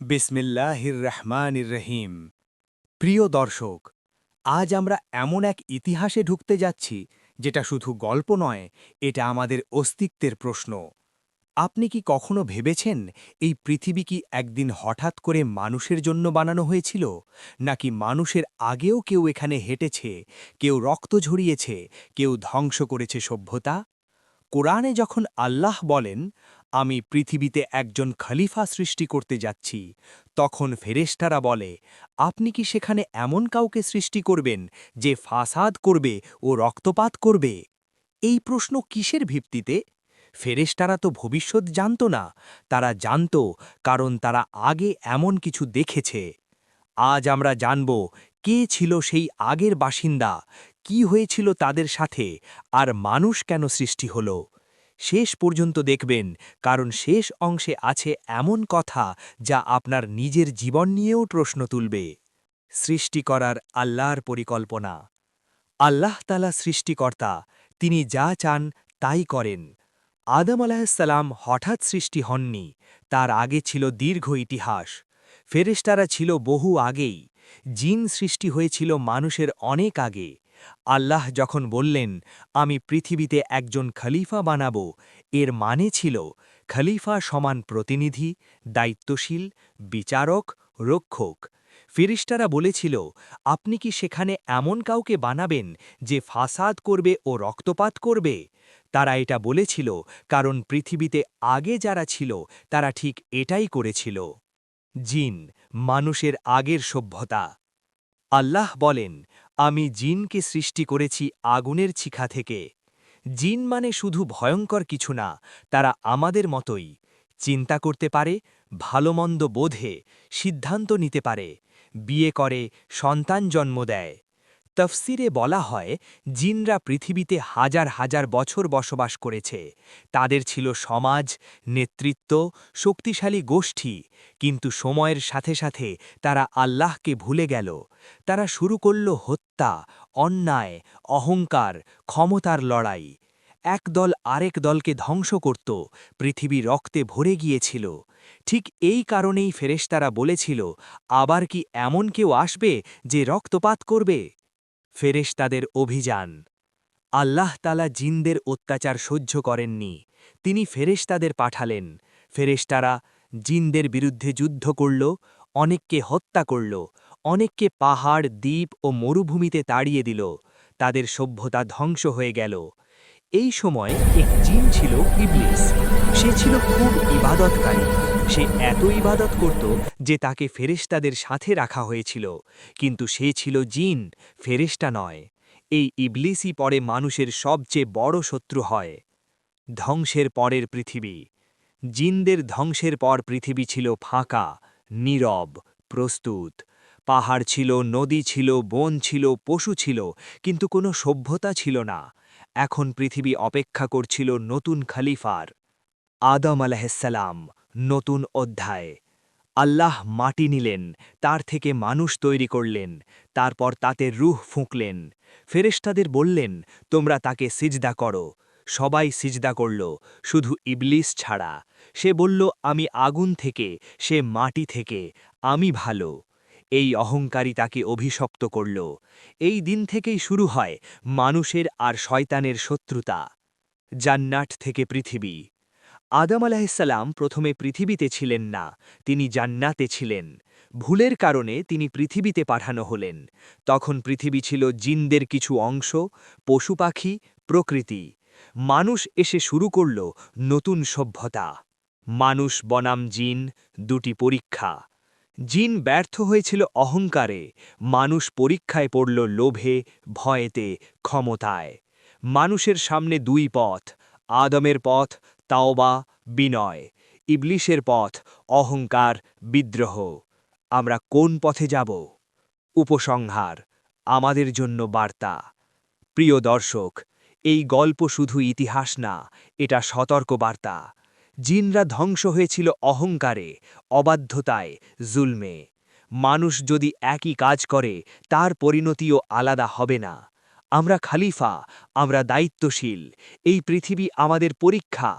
বিসমিল্লাহির রহমানির রহিম প্রিয় দর্শক, আজ আমরা এমন এক ইতিহাসে ঢুকতে যাচ্ছি, যেটা শুধু গল্প নয়, এটা আমাদের অস্তিত্বের প্রশ্ন। আপনি কি কখনো ভেবেছেন এই পৃথিবী কি একদিন হঠাৎ করে মানুষের জন্য বানানো হয়েছিল? নাকি মানুষের আগেও কেউ এখানে হেঁটেছে, কেউ রক্ত ঝরিয়েছে, কেউ ধ্বংস করেছে সভ্যতা? কোরআনে যখন আল্লাহ বলেন আমি পৃথিবীতে একজন খলিফা সৃষ্টি করতে যাচ্ছি। তখন ফেরেশতারা বলে, আপনি কি সেখানে এমন কাউকে সৃষ্টি করবেন যে ফাসাদ করবে ও রক্তপাত করবে? এই প্রশ্ন কিসের ভিত্তিতে? ফেরেশতারা তো ভবিষ্যৎ জানত না। তারা জানত, কারণ তারা আগে এমন কিছু দেখেছে। আজ আমরা জানব, কে ছিল সেই আগের বাসিন্দা? কি হয়েছিল তাদের সাথে? আর মানুষ কেন সৃষ্টি হল? শেষ পর্যন্ত দেখবেন, কারণ শেষ অংশে আছে এমন কথা যা আপনার নিজের জীবন নিয়েও প্রশ্ন তুলবে। সৃষ্টি করার আল্লাহর পরিকল্পনা। আল্লাহ তালা সৃষ্টিকর্তা, তিনি যা চান তাই করেন। আদম আলাহিসাল্লাম হঠাৎ সৃষ্টি হননি, তার আগে ছিল দীর্ঘ ইতিহাস। ফেরেশতারা ছিল বহু আগেই, জিন সৃষ্টি হয়েছিল মানুষের অনেক আগে। আল্লাহ যখন বললেন, আমি পৃথিবীতে একজন খলিফা বানাব এর মানে ছিল খলিফা সমান প্রতিনিধি, দায়িত্বশীল, বিচারক, রক্ষক। ফিরিস্টারা বলেছিল, আপনি কি সেখানে এমন কাউকে বানাবেন যে ফাসাদ করবে ও রক্তপাত করবে? তারা এটা বলেছিল, কারণ পৃথিবীতে আগে যারা ছিল, তারা ঠিক এটাই করেছিল। জিন, মানুষের আগের সভ্যতা। আল্লাহ বলেন আমি জিনকে সৃষ্টি করেছি আগুনের ছিখা থেকে। জিন মানে শুধু ভয়ঙ্কর কিছু না, তারা আমাদের মতোই। চিন্তা করতে পারে ভালোমন্দ বোধে সিদ্ধান্ত নিতে পারে। বিয়ে করে, সন্তান জন্ম দেয়। তফসিরে বলা হয়, জিনরা পৃথিবীতে হাজার হাজার বছর বসবাস করেছে। তাদের ছিল সমাজ, নেতৃত্ব, শক্তিশালী গোষ্ঠী। কিন্তু সময়ের সাথে সাথে তারা আল্লাহকে ভুলে গেল। তারা শুরু করল হত্যা, অন্যায়, অহংকার, ক্ষমতার লড়াই। এক দল আরেক দলকে ধ্বংস করত, পৃথিবী রক্তে ভরে গিয়েছিল। ঠিক এই কারণেই ফেরেশতারা বলেছিল, আবার কি এমন কেউ আসবে যে রক্তপাত করবে? ফেরেশতাদের অভিযান। আল্লাহ তালা জিনদের অত্যাচার সহ্য করেননি। তিনি ফেরেশতাদের পাঠালেন। ফেরেশতারা জিনদের বিরুদ্ধে যুদ্ধ করল, অনেককে হত্যা করল, অনেককে পাহাড়, দ্বীপ ও মরুভূমিতে তাড়িয়ে দিল। তাদের সভ্যতা ধ্বংস হয়ে গেল। এই সময় এক জিন ছিল ইবলিস। সে ছিল খুব ইবাদতকারী। সে এত ইবাদত করত যে তাকে ফেরেশতাদের সাথে রাখা হয়েছিল। কিন্তু সে ছিল জিন, ফেরেশতা নয়। এই ইবলিসই পরে মানুষের সবচেয়ে বড় শত্রু হয়। ধ্বংসের পরের পৃথিবী। জিনদের ধ্বংসের পর পৃথিবী ছিল ফাঁকা, নীরব, প্রস্তুত। পাহাড় ছিল, নদী ছিল, বন ছিল, পশু ছিল, কিন্তু কোনো সভ্যতা ছিল না। এখন পৃথিবী অপেক্ষা করছিল নতুন খালিফার, আদম আলাহিসাল্লাম নতুন অধ্যায়। আল্লাহ মাটি নিলেন, তার থেকে মানুষ তৈরি করলেন, তারপর তাতে রুহ ফুঁকলেন। ফেরেশতাদের বললেন, তোমরা তাকে সিজদা করো। সবাই সিজদা করল, শুধু ইবলিস ছাড়া। সে বলল, আমি আগুন থেকে, সে মাটি থেকে, আমি ভালো। এই অহংকারী তাকে অভিশপ্ত করল। এই দিন থেকেই শুরু হয় মানুষের আর শয়তানের শত্রুতা। জান্নাট থেকে পৃথিবী। আদম আলাহিসাল্লাম প্রথমে পৃথিবীতে ছিলেন না, তিনি জান্নাতে ছিলেন। ভুলের কারণে তিনি পৃথিবীতে পাঠানো হলেন। তখন পৃথিবী ছিল জিনদের কিছু অংশ, পশু পাখি, প্রকৃতি। মানুষ এসে শুরু করল নতুন সভ্যতা। মানুষ বনাম জিন, দুটি পরীক্ষা। জিন ব্যর্থ হয়েছিল অহংকারে, মানুষ পরীক্ষায় পড়ল লোভে, ভয়েতে, ক্ষমতায়। মানুষের সামনে দুই পথ, আদমের পথ তাওবা, বিনয়, ইবলিশের পথ, অহংকার, বিদ্রোহ। আমরা কোন পথে যাব? উপসংহার, আমাদের জন্য বার্তা। প্রিয় দর্শক, এই গল্প শুধু ইতিহাস না, এটা সতর্ক বার্তা জিনরা ধ্বংস হয়েছিল অহংকারে, অবাধ্যতায়, জুলমে। মানুষ যদি একই কাজ করে, তার পরিণতিও আলাদা হবে না। আমরা খালিফা, আমরা দায়িত্বশীল। এই পৃথিবী আমাদের পরীক্ষা।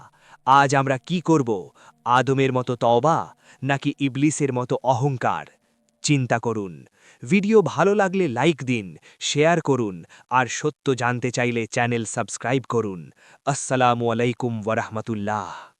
আজ আমরা কি করব? আদমের মতো তওবা নাকি ইবলিসের মতো অহংকার? চিন্তা করুন। ভিডিও ভালো লাগলে লাইক দিন, শেয়ার করুন, আর সত্য জানতে চাইলে চ্যানেল সাবস্ক্রাইব করুন। আসসালামু আলাইকুম ওরহমতুল্লাহ